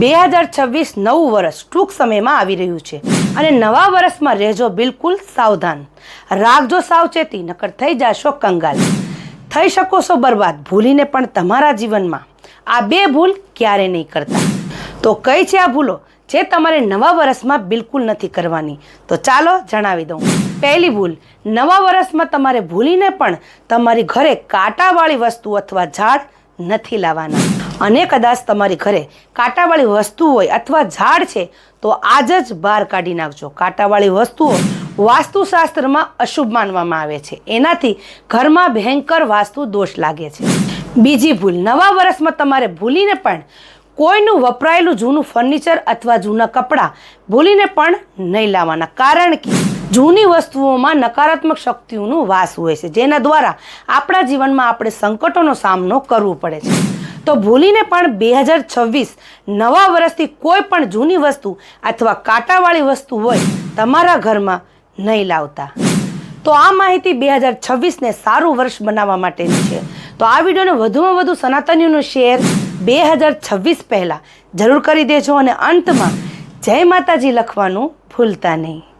બે હજાર છવ્વીસ નવું વર્ષ ટૂંક સમયમાં આવી રહ્યું છે અને નવા વર્ષમાં રહેજો બિલકુલ સાવધાન. રાખજો સાવચેતી, નકર થઈ જાશો કંગાલ. થઈ શકો છો બરબાદ, ભૂલીને પણ તમારા જીવનમાં. આ બે ભૂલ ક્યારે નહીં કરતા. તો કઈ છે આ ભૂલો? જે તમારે નવા વર્ષમાં બિલકુલ નથી કરવાની. તો ચાલો જણાવી દઉં. પહેલી ભૂલ, નવા વર્ષમાં તમારે ભૂલીને પણ તમારી ઘરે કાંટાવાળી વસ્તુ અથવા ઝાડ નથી લાવવાના. અને કદાચ તમારી ઘરે કાંટાવાળી વસ્તુ હોય અથવા ઝાડ છે, તો આજ જ બહાર કાઢી નાખજો. કાંટાવાળી વસ્તુઓ વાસ્તુશાસ્ત્રમાં અશુભ માનવામાં આવે છે. એનાથી ઘરમાં ભયંકર વાસ્તુ દોષ લાગે છે. બીજી ભૂલ, નવા વર્ષમાં તમારે ભૂલીને પણ કોઈનું વપરાયેલું જૂનું ફર્નિચર અથવા જૂના કપડાં ભૂલીને પણ નહીં લાવવાના. કારણ કે જૂની વસ્તુઓમાં નકારાત્મક શક્તિઓનું વાસ હોય છે, જેના દ્વારા આપણા જીવનમાં આપણે સંકટોનો સામનો કરવો પડે છે. તો ભૂલીને પણ બે હજાર છવ્વીસ નવા વર્ષથી કોઈ પણ જૂની વસ્તુ અથવા કાંટાવાળી વસ્તુ હોય તમારા ઘરમાં નહીં લાવતા. તો આ માહિતી બે હજાર છવ્વીસને સારું વર્ષ બનાવવા માટેની છે. તો આ વિડીયોને વધુમાં વધુ સનાતનીઓનું શેર બે હજાર છવ્વીસ પહેલાં જરૂર કરી દેજો અને અંતમાં જય માતાજી લખવાનું ભૂલતા નહીં.